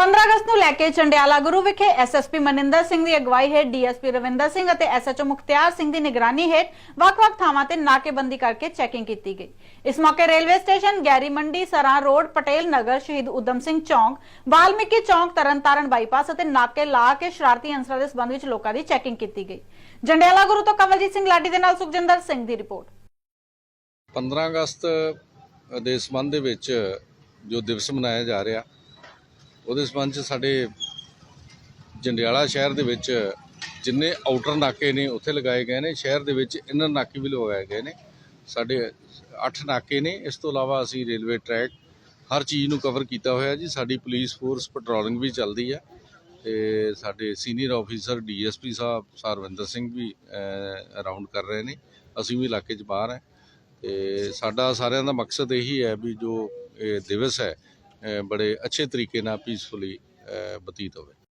15 ਅਗਸਤ ਨੂੰ ਲੈ ਕੇ ਚੰਡਿਆਲਾ ਗੁਰੂ ਵਿਖੇ ਐਸਐਸਪੀ ਮਨਿੰਦਰ ਸਿੰਘ ਦੀ ਅਗਵਾਈ ਹੇਠ ਡੀਐਸਪੀ ਰਵਿੰਦਰ ਸਿੰਘ ਅਤੇ ਐਸਐਚਓ ਮੁਖਤਿਆਰ ਸਿੰਘ ਦੀ ਨਿਗਰਾਨੀ ਹੇਠ ਵੱਖ-ਵੱਖ ਥਾਵਾਂ ਤੇ ਨਾਕੇਬੰਦੀ ਕਰਕੇ ਚੈਕਿੰਗ ਕੀਤੀ ਗਈ। ਇਸ ਮੌਕੇ ਰੇਲਵੇ ਸਟੇਸ਼ਨ ਗੈਰੀ ਮੰਡੀ, ਸਰਾਂ ਰੋਡ, ਪਟੇਲ ਨਗਰ, ਸ਼ਹੀਦ ਉਦਮ ਸਿੰਘ ਚੌਂਕ, ਵਾਲਮੀਕੀ ਚੌਂਕ, ਤਰਨਤਾਰਨ ਬਾਈਪਾਸ ਅਤੇ ਨਾਕੇ ਲਾ ਕੇ ਸ਼ਰਾਰਤੀ ਅੰਸਰਾਂ ਦੇ ਸਬੰਧ ਵਿੱਚ ਲੋਕਾਂ ਦੀ ਚੈਕਿੰਗ ਕੀਤੀ ਗਈ। ਜੰਡਿਆਲਾ ਗੁਰੂ ਤੋਂ ਕਵਲਜੀਤ ਸਿੰਘ ਲਾਡੀ ਦੇ ਨਾਲ ਸੁਖਜਿੰਦਰ ਸਿੰਘ ਦੀ ਰਿਪੋਰਟ। 15 ਅਗਸਤ ਦੇ ਸੰਬੰਧ ਦੇ ਵਿੱਚ ਜੋ ਦਿਵਸ ਮਨਾਇਆ ਜਾ ਰਿਹਾ ਉਹਦੇ ਸੰਬੰਧ 'ਚ ਸਾਡੇ ਜੰਡਿਆਲਾ ਸ਼ਹਿਰ ਦੇ ਵਿੱਚ ਜਿੰਨੇ ਆਊਟਰ ਨਾਕੇ ਨੇ, ਉੱਥੇ ਲਗਾਏ ਗਏ ਨੇ। ਸ਼ਹਿਰ ਦੇ ਵਿੱਚ ਇਨਰ ਨਾਕੇ ਵੀ ਲਗਾਏ ਗਏ ਨੇ। ਸਾਡੇ 8 ਨਾਕੇ ਨੇ। ਇਸ ਤੋਂ ਇਲਾਵਾ ਅਸੀਂ ਰੇਲਵੇ ਟਰੈਕ ਹਰ ਚੀਜ਼ ਨੂੰ ਕਵਰ ਕੀਤਾ ਹੋਇਆ ਜੀ। ਸਾਡੀ ਪੁਲਿਸ ਫੋਰਸ ਪੈਟਰੋਲਿੰਗ ਵੀ ਚੱਲਦੀ ਹੈ ਤੇ ਸਾਡੇ ਸੀਨੀਅਰ ਆਫੀਸਰ ਡੀਐਸਪੀ ਸਾਹਿਬ, ਸਰਵਿੰਦਰ ਸਿੰਘ ਵੀ ਅਰਾਊਂਡ ਕਰ ਰਹੇ ਨੇ। ਅਸੀਂ ਵੀ ਇਲਾਕੇ 'ਚ ਬਾਹਰ ਹੈ ਤੇ ਸਾਡਾ ਸਾਰਿਆਂ ਦਾ ਮਕਸਦ ਇਹੀ ਹੈ ਵੀ ਜੋ ਇਹ ਦਿਵਸ ਹੈ ਬੜੇ ਅੱਛੇ ਤਰੀਕੇ ਨਾਲ ਪੀਸਫੁਲੀ ਬਤੀਤ ਹੋਵੇ।